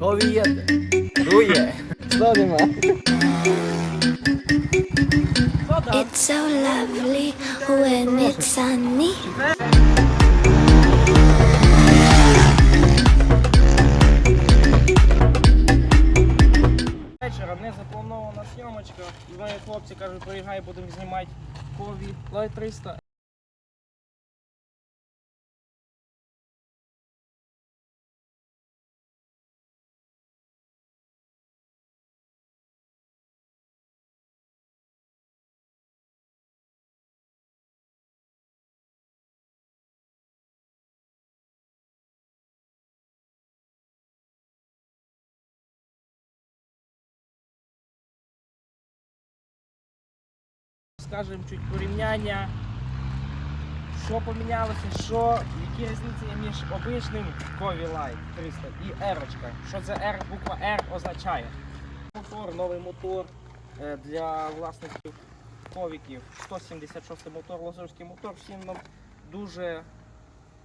Ковієте. Дує. Що нема? It's so lovely when it's sunny. Вечора не запланована зйомочка. І мої хлопці кажуть, приїжджай, будемо знімати кові Light 300. Скажемо чуть порівняння. Що помінялося, що, які різниці між обичним Кові Light 300 і R. Що це R, буква R означає? Мотор, новий мотор е, для власників ковіків. 176 мотор, лазурський мотор, всім нам дуже,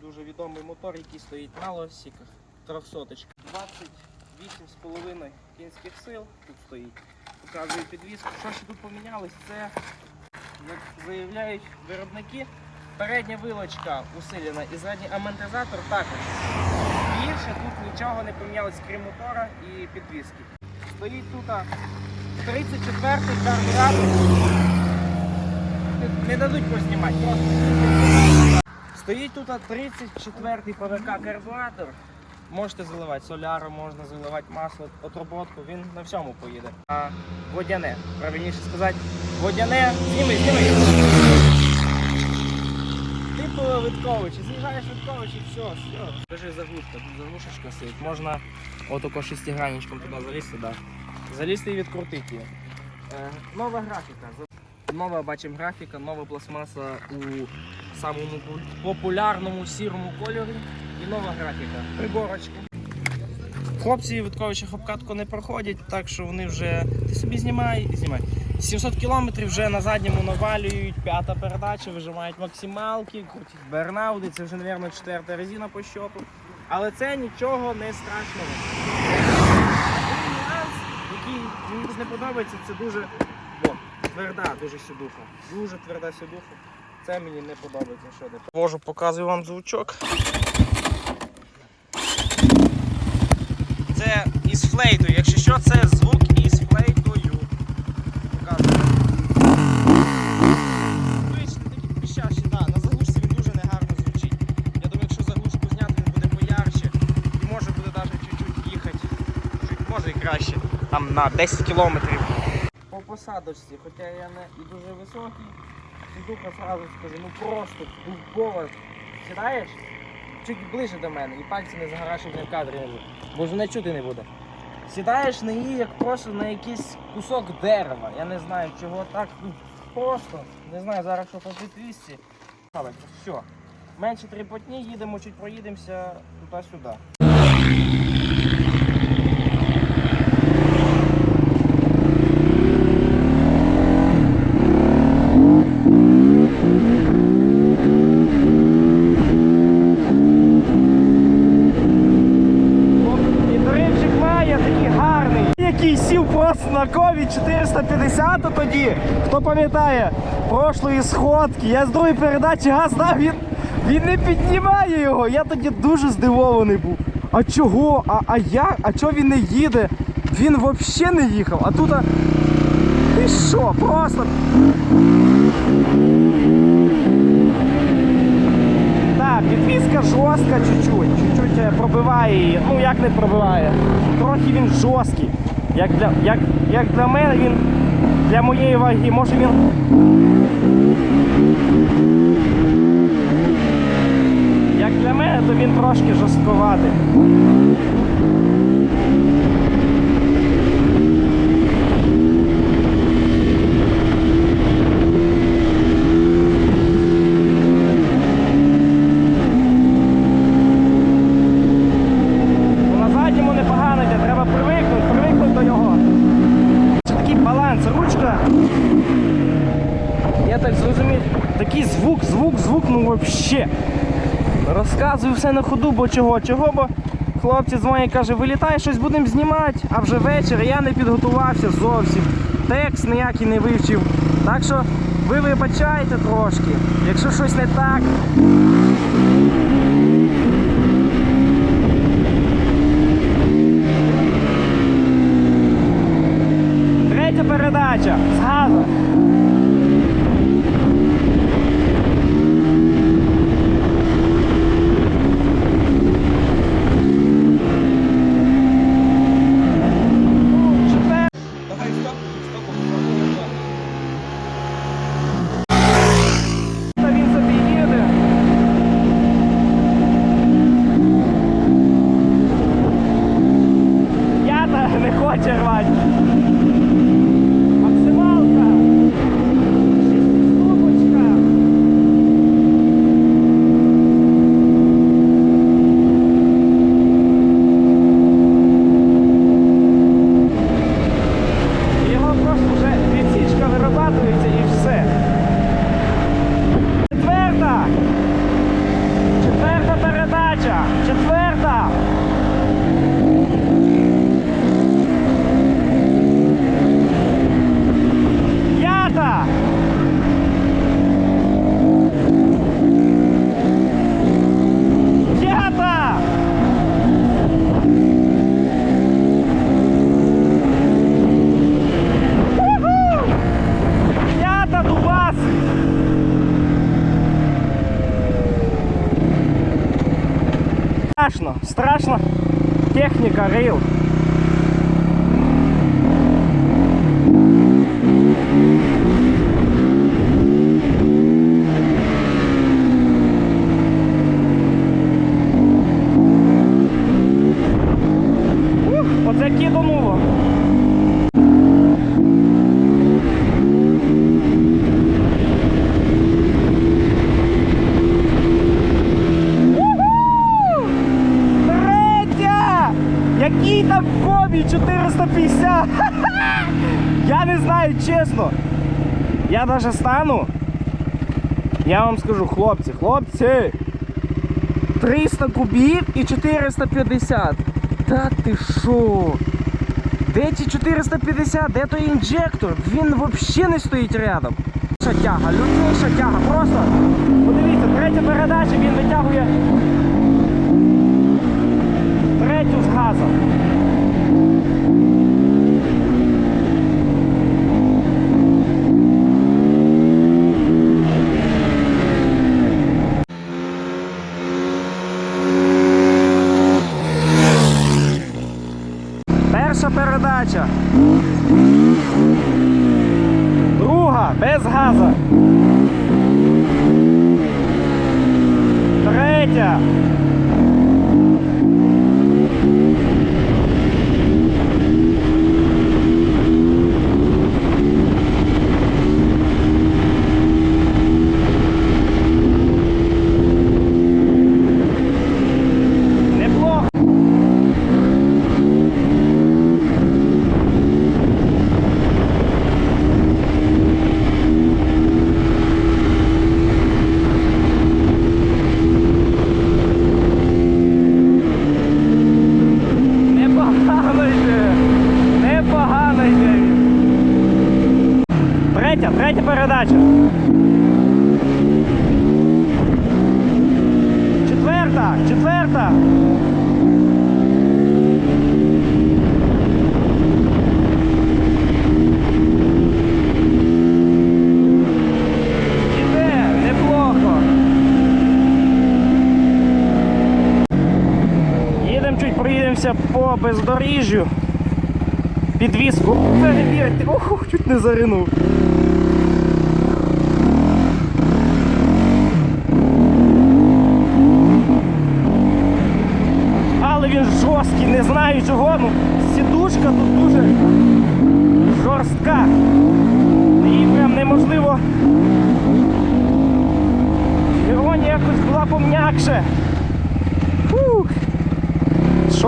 дуже відомий мотор, який стоїть на лосіках. 300 28,5 кінських сил тут стоїть. Показую підвіску. Що ще тут помінялось? Це заявляють виробники, передня вилочка усилена і задній амортизатор також. Більше тут нічого не помінялось, крім мотора і підвіски. Стоїть тут 34-й карбюратор. Не- дадуть познімати, просто. Стоїть тут 34-й ПВК карбюратор. Можете заливати соляру, можна заливати масло, отроботку, він на всьому поїде. А водяне, правильніше сказати, водяне, зніми, зніми. Типу Виткович, з'їжджаєш Виткович і все, все. Держи заглушка, тут заглушечка стоїть. Можна отако шестигранничком туди залізти, да. залізти і відкрутити її. Е, нова графіка. Нова бачимо графіка, нова пластмаса у самому популярному сірому кольорі і нова графіка. Приборочка. Хлопці Витковичах обкатку не проходять, так що вони вже ти собі знімай і знімай. 700 кілометрів вже на задньому навалюють, п'ята передача, вижимають максималки, крутять бернауди, це вже, мабуть, четверта резина по щоту. Але це нічого не страшного. Який мені не подобається, це дуже о, тверда, дуже сідуха. Дуже тверда сідуха. Це мені не подобається. Що де. Можу, показую вам звучок. Це із флейтою. Якщо що, це звук із флейтою. Показую. Звичний такий піщащий, да. На заглушці він дуже негарно звучить. Я думаю, якщо заглушку зняти, він буде поярче. І може буде навіть чуть-чуть їхати. Чуть, може і краще. Там на 10 кілометрів. По посадочці, хоча я не і дуже високий, сідуха зразу скажу, ну просто дубова. Сідаєш? Чуть ближче до мене і пальці не загораш, щоб не в кадрі. Бо ж не чути не буде. Сідаєш на її як просто на якийсь кусок дерева. Я не знаю, чого так. ну, Просто. Не знаю, зараз що по. Але все. Менше тріпотні, їдемо, чуть проїдемося туди-сюди. 450 тоді. Хто пам'ятає, прошлої сходки. Я з другої передачі газ дав, він, він не піднімає його. Я тоді дуже здивований був. А чого? А, а як? А чого він не їде? Він взагалі не їхав. А тут. а, Ти що? Просто. Так, підвізка жорстка чуть-чуть, пробиває її. Ну як не пробиває. Трохи він жорсткий. Як для, як, як для мене він для моєї ваги, може він. Як для мене, то він трошки жорстковатий. Ну, на задньому непогано йде, треба привикнути, привикнути до нього. Це такий баланс, ручка. Я так зрозумів, такий звук, звук, звук, ну взагалі. Розказую все на ходу, бо чого, чого, бо Хлопці дзвонять, каже, вилітай, щось будемо знімати, а вже вечір я не підготувався зовсім. Текст ніякий не вивчив. Так що ви вибачайте трошки, якщо щось не так. Третя передача з газу. Четвер- Давай стоп, стоп, Та він собі їде. Ята не хоче рвати. Максималка. Шестиступочка. Його просто вже відсічка вирабатується і все. Четверта! Четверта передача! Четверта! П'ята! П'ята! Уху! П'ята Дубас! Страшно, техника рил. Ух, Оце кидануло. Уху! Третя! Який там комі 450? Ха-ха! Я не знаю, чесно. Я даже стану. Я вам скажу, хлопці, хлопці. 300 кубів і 450. Та ти що? Де ті 450? Де той інжектор? Він взагалі не стоїть рядом. Лютніша тяга, лютніша тяга. Просто подивіться, третя передача, він витягує третю з газом. Перша передача. Друга без газа. Третя. Неплохо. Непогано йде. Непогано йде. Третя, третя передача. Четверта, четверта. Іде, неплохо. Їдемо чуть проїдемося по бездоріжжю. Підвізку перевірити. Ох, чуть не заринув. Але він жорсткий, не знаю чого. Ну, сідушка тут дуже жорстка. Її прям неможливо. Іронія якось була пом'якше.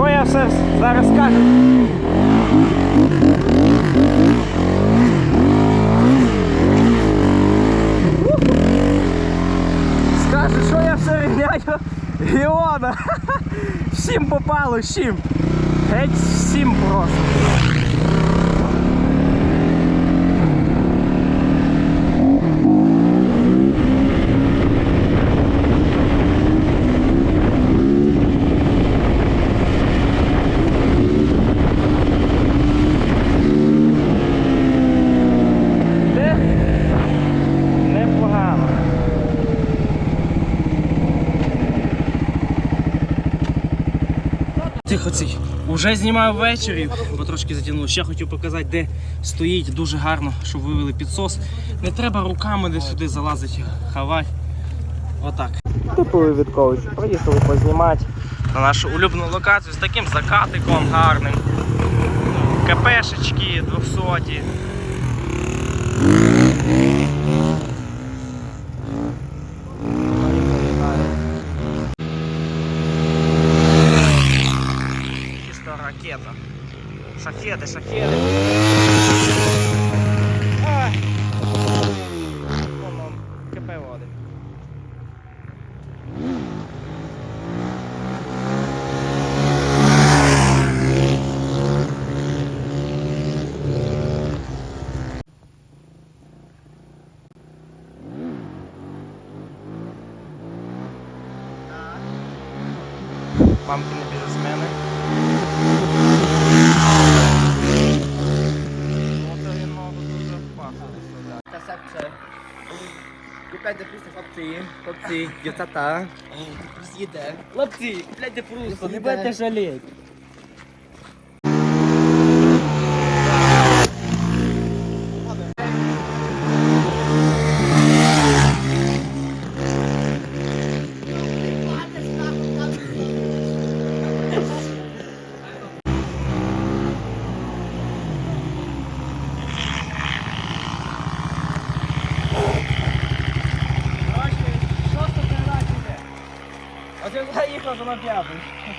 Фух. Що я все зараз скажу? Скажу, що я все рівняю Іона. Всім попало, всім. Геть всім просто. Тихо цей. Уже знімаю ввечері, бо трошки затягнуло. Ще хотів показати, де стоїть дуже гарно, щоб вивели підсос. Не треба руками десь сюди залазити, хавати. Отак. Типовий Віткович. Приїхали познімати на нашу улюблену локацію з таким закатиком гарним. КПшечки 200. Купляйте просто хлопці, хлопці, дівчата. Їде. Хлопці, купляйте просто, не будете жаліти. Por causa da piada.